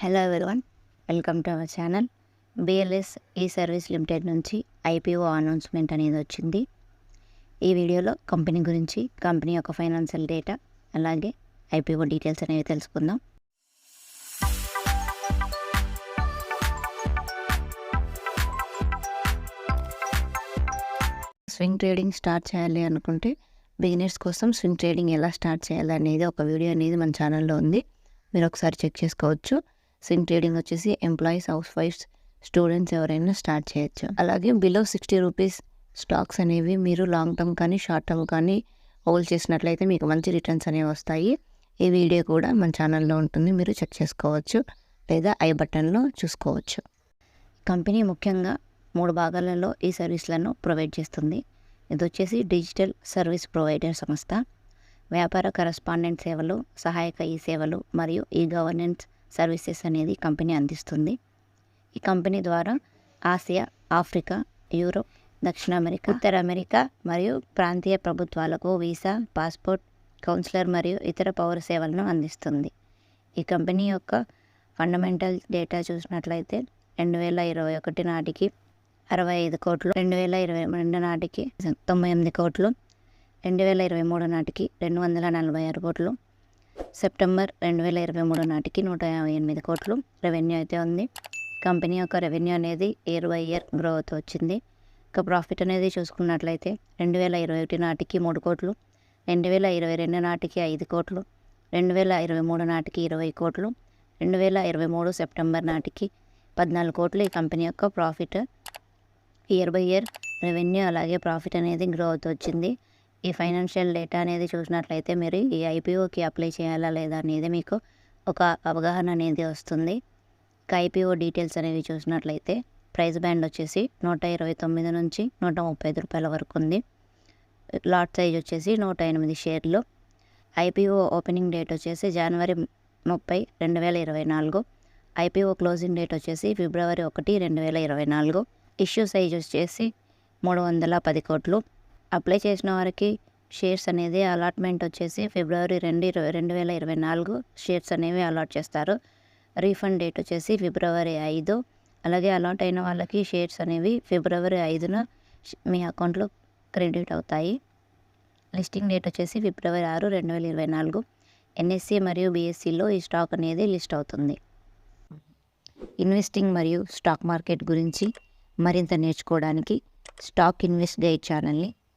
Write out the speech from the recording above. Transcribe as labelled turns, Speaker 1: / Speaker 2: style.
Speaker 1: Hello everyone welcome to our channel BLS E service limited నుంచి IPO announcement అనేది వచ్చింది. ఈ వీడియోలో కంపెనీ గురించి కంపెనీ యొక్క ఫైనాన్షియల్ డేటా అలాగే ఐపీఓ డీటెయిల్స్ అనేవి తెలుసుకుందాం. స్వింగ్ ట్రేడింగ్ స్టార్ట్ చేయాలి అనుకుంటే బిగినర్స్ కోసం స్వింగ్ ట్రేడింగ్ ఎలా స్టార్ట్ చేయాలి అనేది ఒక వీడియో అనేది మన ఛానల్లో ఉంది. మీరు ఒకసారి చెక్ చేసుకోవచ్చు. సింక్ ట్రేడింగ్ వచ్చేసి ఎంప్లాయీస్ హౌస్ వైఫ్స్ స్టూడెంట్స్ ఎవరైనా స్టార్ట్ చేయొచ్చు. అలాగే బిలో సిక్స్టీ రూపీస్ స్టాక్స్ అనేవి మీరు లాంగ్ టర్మ్ కానీ షార్ట్ టర్మ్ కానీ హోల్డ్ చేసినట్లయితే మీకు మంచి రిటర్న్స్ అనేవి వస్తాయి. ఈ వీడియో కూడా మన ఛానల్లో ఉంటుంది. మీరు చెక్ చేసుకోవచ్చు లేదా ఐ బటన్లో చూసుకోవచ్చు. కంపెనీ ముఖ్యంగా మూడు భాగాలలో ఈ సర్వీస్లను ప్రొవైడ్ చేస్తుంది. ఇది వచ్చేసి డిజిటల్ సర్వీస్ ప్రొవైడర్ సంస్థ. వ్యాపార కరస్పాండెంట్ సేవలు సహాయక ఈ సేవలు మరియు ఈ గవర్నెన్స్ సర్వీసెస్ అనేది కంపెనీ అందిస్తుంది. ఈ కంపెనీ ద్వారా ఆసియా ఆఫ్రికా యూరోప్ దక్షిణ అమెరికా ఉత్తర అమెరికా మరియు ప్రాంతీయ ప్రభుత్వాలకు వీసా పాస్పోర్ట్ కౌన్సిలర్ మరియు ఇతర పౌర సేవలను అందిస్తుంది. ఈ కంపెనీ యొక్క ఫండమెంటల్ డేటా చూసినట్లయితే రెండు వేల ఇరవై ఒకటి నాటికి అరవై ఐదు కోట్లు రెండు వేల ఇరవై రెండు నాటికి తొంభై ఎనిమిది కోట్లు రెండు వేల ఇరవై మూడు నాటికి రెండు వందల నలభై ఆరు కోట్లు సెప్టెంబర్ రెండు వేల ఇరవై మూడు నాటికి నూట యాభై ఎనిమిది కోట్లు రెవెన్యూ అయితే ఉంది. కంపెనీ యొక్క రెవెన్యూ అనేది ఇయర్ బై ఇయర్ గ్రో అవుతూ వచ్చింది. ఇక ప్రాఫిట్ అనేది చూసుకున్నట్లయితే రెండు వేల ఇరవై ఒకటి నాటికి మూడు కోట్లు రెండు వేల ఇరవై రెండు నాటికి ఐదు కోట్లు రెండు వేల ఇరవై మూడు నాటికి ఇరవై కోట్లు రెండు వేల ఇరవై మూడు సెప్టెంబర్ నాటికి పద్నాలుగు కోట్లు ఈ కంపెనీ యొక్క profit. Year by year revenue అలాగే ప్రాఫిట్ అనేది గ్రో అవుతూ వచ్చింది. ఈ ఫైనాన్షియల్ డేటా అనేది చూసినట్లయితే మీరు ఈ ఐపీఓకి అప్లై చేయాలా లేదా అనేది మీకు ఒక అవగాహన అనేది వస్తుంది. ఇక ఐపీఓ డీటెయిల్స్ అనేవి చూసినట్లయితే ప్రైస్ బ్యాండ్ వచ్చేసి నూట ఇరవై తొమ్మిది నుంచి నూట ముప్పై ఐదు రూపాయల వరకు ఉంది. లాట్ సైజ్ వచ్చేసి నూట ఎనిమిది షేర్లు. ఐపీఓ ఓపెనింగ్ డేట్ వచ్చేసి జనవరి ముప్పై రెండు వేల ఇరవై నాలుగు. ఐపీఓ క్లోజింగ్ డేట్ వచ్చేసి ఫిబ్రవరి ఒకటి రెండు వేల ఇరవై నాలుగు. ఇష్యూ సైజ్ వచ్చేసి మూడు వందల పది కోట్లు. అప్లై చేసిన వారికి షేర్స్ అనేది అలాట్మెంట్ వచ్చేసి ఫిబ్రవరి రెండు ఇరవై రెండు వేల ఇరవై నాలుగు షేర్స్ అనేవి అలాట్ చేస్తారు. రీఫండ్ డేట్ వచ్చేసి ఫిబ్రవరి ఐదు. అలాగే అలాట్ అయిన వాళ్ళకి షేర్స్ అనేవి ఫిబ్రవరి ఐదున మీ అకౌంట్లో క్రెడిట్ అవుతాయి. లిస్టింగ్ డేట్ వచ్చేసి ఫిబ్రవరి ఆరు రెండు వేల ఇరవై నాలుగు. ఎన్ఎస్సి మరియు బీఎస్సీలో ఈ స్టాక్ అనేది లిస్ట్ అవుతుంది. ఇన్వెస్టింగ్ మరియు స్టాక్ మార్కెట్ గురించి మరింత నేర్చుకోవడానికి స్టాక్ ఇన్వెస్ట్ గైడ్ ఛానల్ని